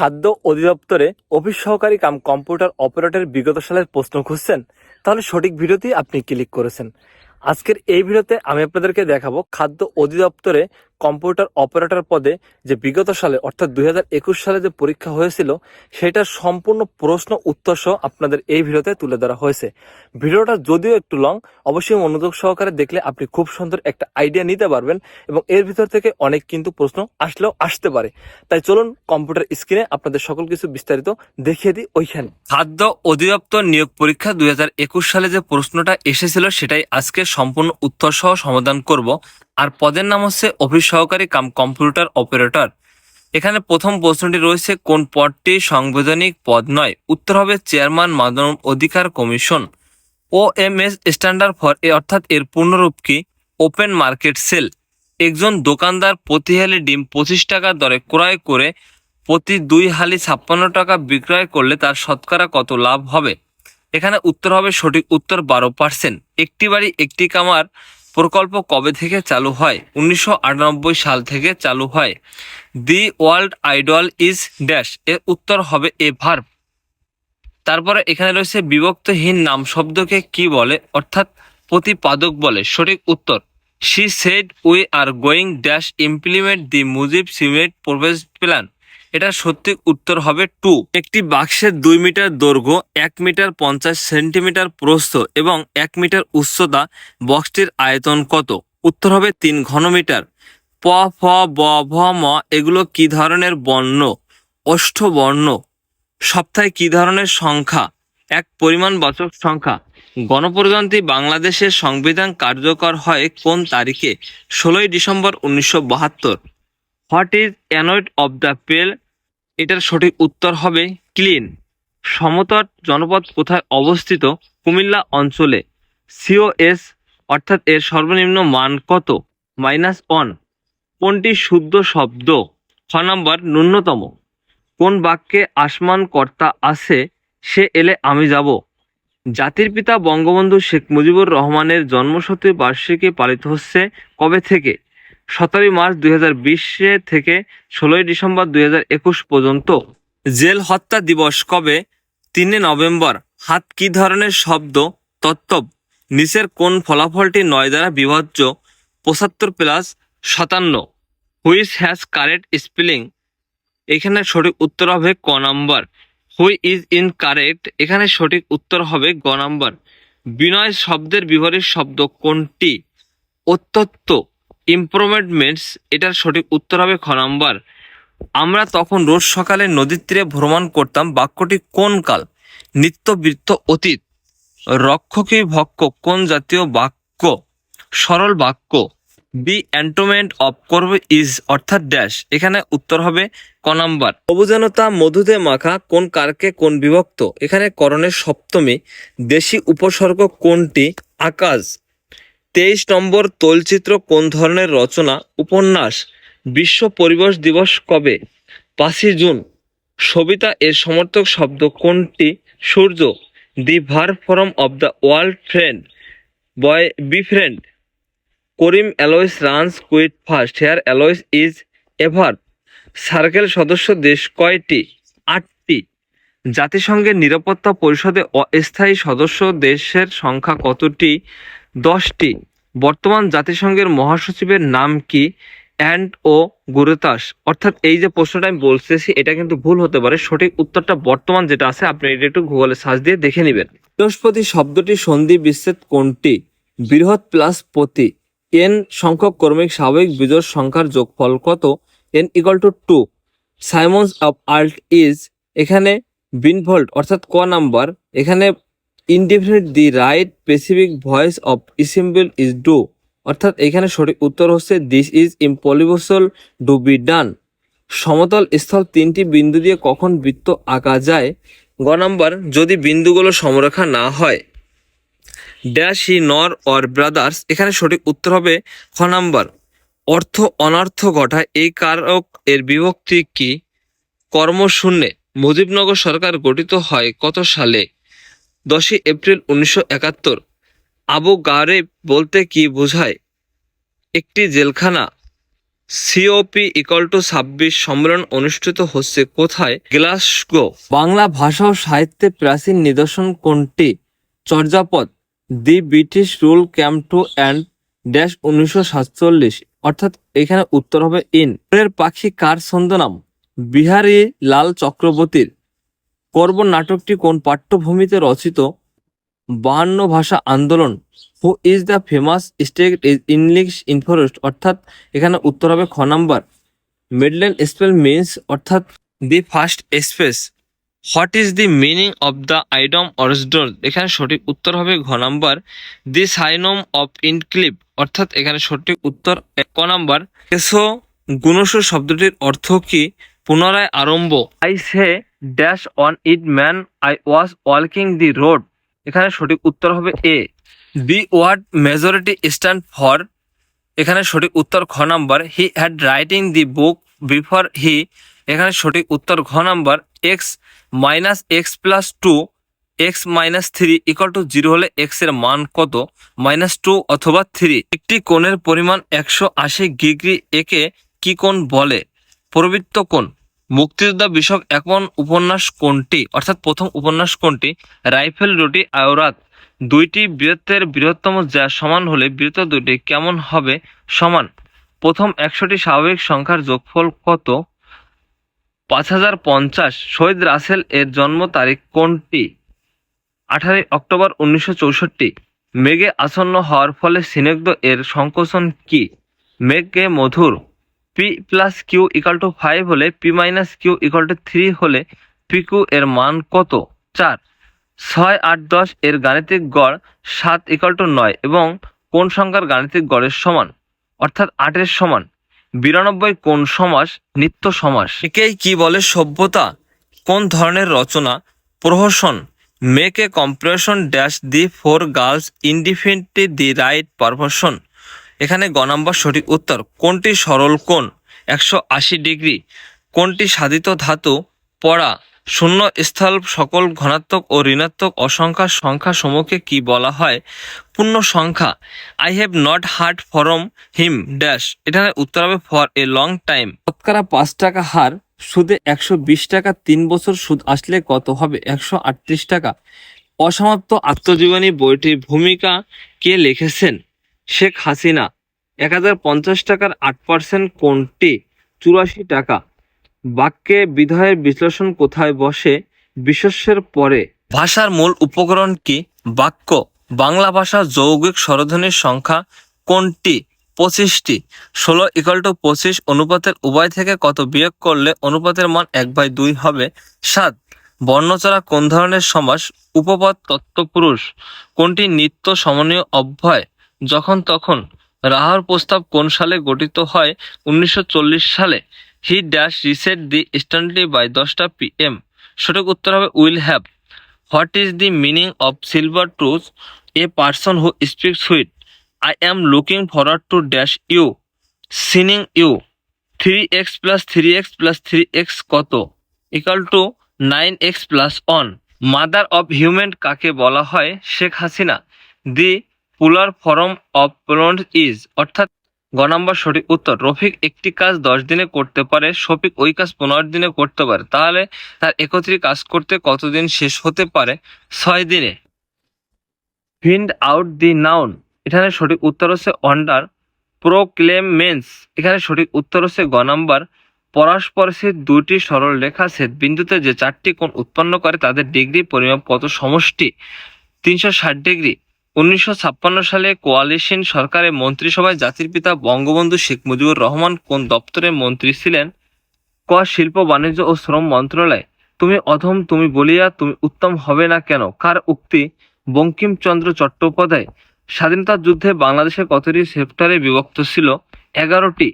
খাদ্য অধিদপ্তরে অফিস সহকারী cum computer operator বিগত সালের প্রশ্ন খুঁজছেন, তাহলে সঠিক ভিডিওতেই আপনি ক্লিক করেছেন। আজকের এই ভিডিওতে আমি আপনাদেরকে দেখাবো খাদ্য অধিদপ্তরে কম্পিউটার অপারেটর পদে যে বিগত সালে, অর্থাৎ দুই হাজার একুশ সালে যে পরীক্ষা হয়েছিল, সেটার সম্পূর্ণ প্রশ্ন উত্তর সহ আপনাদের এই ভিডিওতে তুলে ধরা হয়েছে। ভিডিওটা যদিও একটু লং, অবশ্যই মনোযোগ সহকারে দেখলে আপনি খুব সুন্দর একটা আইডিয়া নিতে পারবেন এবং এর ভিতর থেকে অনেক কিন্তু প্রশ্ন আসলেও আসতে পারে। তাই চলুন কম্পিউটার স্ক্রিনে আপনাদের সকল কিছু বিস্তারিত দেখিয়ে দিই ওইখানে। খাদ্য অধিদপ্তর নিয়োগ পরীক্ষা দুই হাজার একুশ সালে যে প্রশ্নটা এসেছিল, সেটাই আজকে সম্পূর্ণ উত্তর সহ সমাধান করব। আর পদের নাম হচ্ছে অফিস সহকারী কাম কম্পিউটার অপারেটর। এখানে প্রথম প্রশ্নটি রয়েছে, কোন পদটি সাংবিধানিক পদ নয়? উত্তর হবে চেয়ারম্যান মানব অধিকার commission. O M S standard for A, অর্থাৎ এর পূর্ণরূপ কি? Open market sale. একজন দোকানদার প্রতি হালি ডিম পঁচিশ টাকা দরে ক্রয় করে প্রতি দুই হালি ছাপ্পান্ন টাকা বিক্রয় করলে তার শতকরা কত লাভ হবে? এখানে উত্তর হবে সঠিক উত্তর বারো পার্সেন্ট। একটি বাড়ি একটি কামার প্রকল্প কবে থেকে চালু হয়? উনিশশো আটানব্বই সাল থেকে চালু হয়। The world idle is dash, এর উত্তর হবে এ ভার্ব। তারপরে এখানে রয়েছে বিভক্তহীন নাম শব্দকে কি বলে? অর্থাৎ প্রতিপাদক বলে। সঠিক উত্তর she said we are going dash implement the Mujib cement proves plan এটা সত্যি উত্তর হবে টু। একটি বাক্সের দুই মিটার দৈর্ঘ্য, এক মিটার পঞ্চাশ সেন্টিমিটার প্রস্থ এবং এক মিটার উচ্চতা বক্সটির আয়তন কত? উত্তর হবে তিন ঘনমিটার। প, ফ, ব, ভ, ম এগুলো কি ধরনের বর্ণ? অষ্টবর্ণ সপ্তাহে কি ধরনের সংখ্যা? এক পরিমাণবাচক সংখ্যা। গণপ্রজাতন্ত্রী বাংলাদেশের সংবিধান কার্যকর হয় কোন তারিখে? ষোলোই ডিসেম্বর উনিশশো বাহাত্তর। What is annoyed of the pale এটার সঠিক উত্তর হবে ক্লিন সমতট জনপদ কোথায় অবস্থিত? কুমিল্লা অঞ্চলে। সিওএস অর্থাৎ এর সর্বনিম্ন মান কত? মাইনাস ওয়ান কোনটি শুদ্ধ শব্দ? ছ নম্বর, ন্যূনতম। কোন বাক্যে আসমান কর্তা আছে, সে এলে আমি যাব। জাতির পিতা বঙ্গবন্ধু শেখ মুজিবুর রহমানের জন্মশতী বার্ষিকী পালিত হচ্ছে কবে থেকে? সতেরোই মার্চ দুই থেকে ষোলোই ডিসেম্বর দুই হাজার একুশ পর্যন্ত জেল হত্যা দিবস কবে? তিনে নভেম্বর। হাত কি ধরনের শব্দ? তত্ত্ব। নিচের কোন ফলাফলটি নয় দ্বারা বিভাজ্য? পঁচাত্তর প্লাস সাতান্ন। হুইস হ্যাজ কারেক্ট স্পেলিং? এখানে সঠিক উত্তর হবে ক number. Who is in correct? এখানে সঠিক উত্তর হবে গ নাম্বার। বিনয় শব্দের বিপরীত শব্দ কোনটি? অত্যত্ত ইমপ্রুভমেন্টস এটার সঠিক উত্তর হবে খ নাম্বার। আমরা তখন রোজ সকালে নদীর তীরে ভ্রমণ করতাম, বাক্যটি কোন কাল? নিত্যবৃত্ত অতীত। রক্ষকী ভক্ষ, কোন জাতীয় বাক্য? সরল বাক্য। B antonym of curb is অর্থাৎ ড্যাশ এখানে উত্তর হবে ক নাম্বার। অবুজানতা মধুতে মাখা, কোন কারকে কোন বিভক্ত? এখানে করণের সপ্তমী। দেশি উপসর্গ কোনটি? আকাশ। তেইশ নম্বর তলচিত্র কোন ধরনের রচনা? উপন্যাস, বিশ্ব পরিবেশ দিবস কবে? পাঁচই জুন। সবিতা এর সমর্থক শব্দ কোনটি? সূর্য, the verb form of the world friend, by befriend. Karim always runs quite first, here always is ever. Circle সদস্য দেশ কয়টি? আটটি। জাতিসংঘের নিরাপত্তা পরিষদে অস্থায়ী সদস্য দেশের সংখ্যা কতটি? দশটি। বর্তমান জাতিসংঘের মহাসচিবের নাম কি? Antonio Guterres. অর্থাৎ এই যে প্রশ্নটা আমি বলতেছি, এটা কিন্তু ভুল হতে পারে। সঠিক উত্তরটা বর্তমান যেটা আছে, আপনি এটা একটু গুগলে সার্চ দিয়ে দেখে নেবেন। বৃহস্পতি শব্দটি সন্ধি বিচ্ছেদ কোনটি? বৃহৎ প্লাস প্রতি। এন সংখ্যক ক্রমিক স্বাভাবিক বিজোড় সংখ্যার যোগফল কত? N equal to two synonyms of halt is এখানে বিনভল্ট অর্থাৎ ক নাম্বার। এখানে indefinite the right specific voice of symbol is do অর্থাৎ এখানে সঠিক উত্তর হচ্ছে this is impossible to be done সমতল স্থল তিনটি বিন্দু দিয়ে কখন বৃত্ত আঁকা যায়? গ নাম্বার, যদি বিন্দুগুলো সমরেখা না হয়। ড্যাশ হি নর অর ব্রাদার্স এখানে সঠিক উত্তর হবে খ নাম্বার, অর্থ অনর্থ ঘটায় এই কারক এর বিভক্তি কি? কর্মশূন্যে মুজিবনগর সরকার গঠিত হয় কত সালে? দশই এপ্রিল উনিশশো একাত্তর। আবু গারেব বলতে কি বোঝায়? একটি জেলখানা। সিওপি ইকাল টু ছাব্বিশ সম্মেলন অনুষ্ঠিত হচ্ছে কোথায়? গ্লাসগো। বাংলা ভাষা ও সাহিত্যে প্রাচীন নিদর্শন কোনটি? Charyapada. The British rule came to and dash উনিশশো সাতচল্লিশ। অর্থাৎ এখানে উত্তর হবে ইন। পাখি কার ছন্দনাম বিহারী লাল চক্রবর্তীর। করব নাটকটি কোন পাঠ্যভূমিতে রচিত? বাহান্ন ভাষা আন্দোলন। Who is the famous state is English in forest অর্থাৎ এখানে উত্তর হবে খ নাম্বার। মিডল্যান্ড স্পেল মিন্স অর্থাৎ the first space what is the meaning of the idiom original এখানে সঠিক উত্তর হবে ঘ নাম্বার। দি সাইনম অফ ইনক্লিপ অর্থাৎ এখানে সঠিক উত্তর ক নাম্বার। এসো গুণস শব্দটির অর্থ কি? পুনরায় আরম্ভ। I say dash on it man I was ওয়ালকিং the road এখানে সঠিক উত্তর হবে A B word majority stand for এখানে সঠিক উত্তর খ number. He had writing the book before he এখানে সঠিক উত্তর ঘ number. X minus X plus two X minus three equal to zero হলে এক্সের মান কত? মাইনাস টু অথবা থ্রি একটি কোণের পরিমাণ একশো আশি ডিগ্রি একে কি কোণ বলে? প্রবৃত্ত কোণ। মুক্তিযোদ্ধা বিষয়ক এখন উপন্যাস কোনটি? অর্থাৎ প্রথম উপন্যাস কোনটি? রাইফেল, রুটি আয়োরাত দুইটি বৃহত্তের বৃহত্তম যা সমান হলে বৃহত্তর দুটি কেমন হবে? সমান। প্রথম একশোটি স্বাভাবিক সংখ্যার যোগফল কত? পাঁচ হাজার পঞ্চাশ। শহীদ রাসেল এর জন্ম তারিখ কোনটি? আঠারোই অক্টোবর উনিশশো চৌষট্টি। মেঘে আসন্ন হওয়ার ফলে সিনেগ্ধ এর সংকোচন কি? মেঘে মধুর। P plus Q equal to five হলে P minus Q equal to three হলে পি কিউ এর মান কত? চার। ছয়, আট, দশ এর গাণিতিক গড় সাত ইকাল টু নয় এবং কোন সংখ্যার গাণিতিক গড়ের সমান? অর্থাৎ আটের সমান। বিরানব্বই কোন সমাস? নিত্য সমাস। একেই কি বলে সভ্যতা? কোন ধরনের রচনা? প্রহসন। Make a compression dash the four girls indefinite the right perversion এখানে গ নম্বর সঠিক উত্তর। কোনটি সরল কোণ? একশো আশি ডিগ্রি। কোনটি সাধিত ধাতু? পড়া। শূন্য স্থল সকল ঘনাত্মক ও ঋণাত্মক অসংখ্যার সংখ্যা সমূহকে কি বলা হয়? পূর্ণ সংখ্যা। I have not heard from him dash এখানে উত্তর হবে ফর এ লং টাইম শতকরা পাঁচ টাকা হার, সুদে একশো বিশ টাকা, তিন বছর সুদ আসলে কত হবে? একশো আটত্রিশ টাকা। অসমাপ্ত আত্মজীবনী বইটির ভূমিকা কে লিখেছেন? শেখ হাসিনা এক হাজার পঞ্চাশ টাকার আট পার্সেন্ট কোনটি? চুরাশি টাকা। বাক্যে বিধায়ের বিশ্লেষণ কোথায় বসে? বিশ্বস্যের পরে। ভাষার মূল উপকরণ কি? বাক্য। বাংলা ভাষার যৌগিক স্বরধ্বনির সংখ্যা কোনটি? পঁচিশটি। ষোলো ইকাল টু পঁচিশ অনুপাতের উভয় থেকে কত বিয়োগ করলে অনুপাতের মান এক বাই দুই হবে? সাত। বর্ণচরা কোন ধরনের সমাস? উপপদ তত্ত্বপুরুষ। কোনটি নিত্য সমনীয় অভ্যয়? যখন তখন রাহার প্রস্তাব কোন সালে গঠিত হয়? উনিশশো চল্লিশ সালে। He dash reset the instantly by দশটা পি এম সঠিক উত্তর হবে will have. What is the meaning of silver tooth a person who speak sweet I am looking forward to dash you. Seeing you. Three X plus three X plus three X কত? Equal two nine X plus one. Mother of human কাকে বলা হয়? Sheikh Hasina. The plural form of pronoun is, অর্থাৎ গ নম্বর সঠিক উত্তর। রফিক একটি কাজ দশ দিনে করতে পারে, শফিক ওই কাজ পনেরো দিনে করতে পারে। তাহলে তার একত্রে কাজ করতে কতদিন শেষ হতে পারে? ছয় দিনে। Find out the noun. এখানে সঠিক উত্তর হচ্ছে অন্ডার প্রোক্লেমেন্স। এখানে সঠিক উত্তর হচ্ছে গ নাম্বার পরস্পরের দুটি সরল রেখা ছেদ বিন্দুতে যে চারটি কোণ উৎপন্ন করে, তাদের ডিগ্রি, পরিমাপ কত সমষ্টি তিনশো ষাট ডিগ্রি। উনিশশো ছাপ্পান্ন সালে কোয়ালিশন সরকারের মন্ত্রিসভায় জাতির পিতা বঙ্গবন্ধু শেখ মুজিবুর রহমান কোন দপ্তরের মন্ত্রী ছিলেন? ক. শিল্প, বাণিজ্য ও শ্রম মন্ত্রণালয়। তুমি অধম, তুমি বলিয়া তুমি উত্তম হবে না কেন? কার উক্তি? বঙ্কিমচন্দ্র চট্টোপাধ্যায়। স্বাধীনতা যুদ্ধে বাংলাদেশের কতটি সেক্টরে বিভক্ত ছিল? এগারোটি।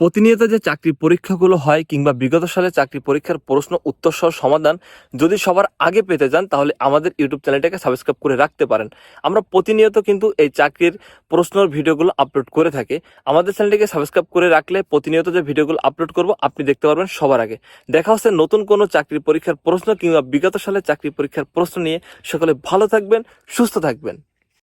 প্রতিনিয়ত যে চাকরি পরীক্ষাগুলো হয় কিংবা বিগত সালে চাকরি পরীক্ষার প্রশ্ন উত্তর সহ সমাধান যদি সবার আগে পেতে যান তাহলে আমাদের ইউটিউব চ্যানেলটাকে সাবস্ক্রাইব করে রাখতে পারেন। আমরা প্রতিনিয়ত কিন্তু এই চাকরির প্রশ্নর ভিডিওগুলো আপলোড করে থাকি। আমাদের চ্যানেলটিকে সাবস্ক্রাইব করে রাখলে প্রতিনিয়ত যে ভিডিওগুলো আপলোড করব, আপনি দেখতে পারবেন সবার আগে। দেখা হচ্ছে নতুন কোনো চাকরি পরীক্ষার প্রশ্ন কিংবা বিগত সালে চাকরি পরীক্ষার প্রশ্ন নিয়ে। সকলে ভালো থাকবেন, সুস্থ থাকবেন।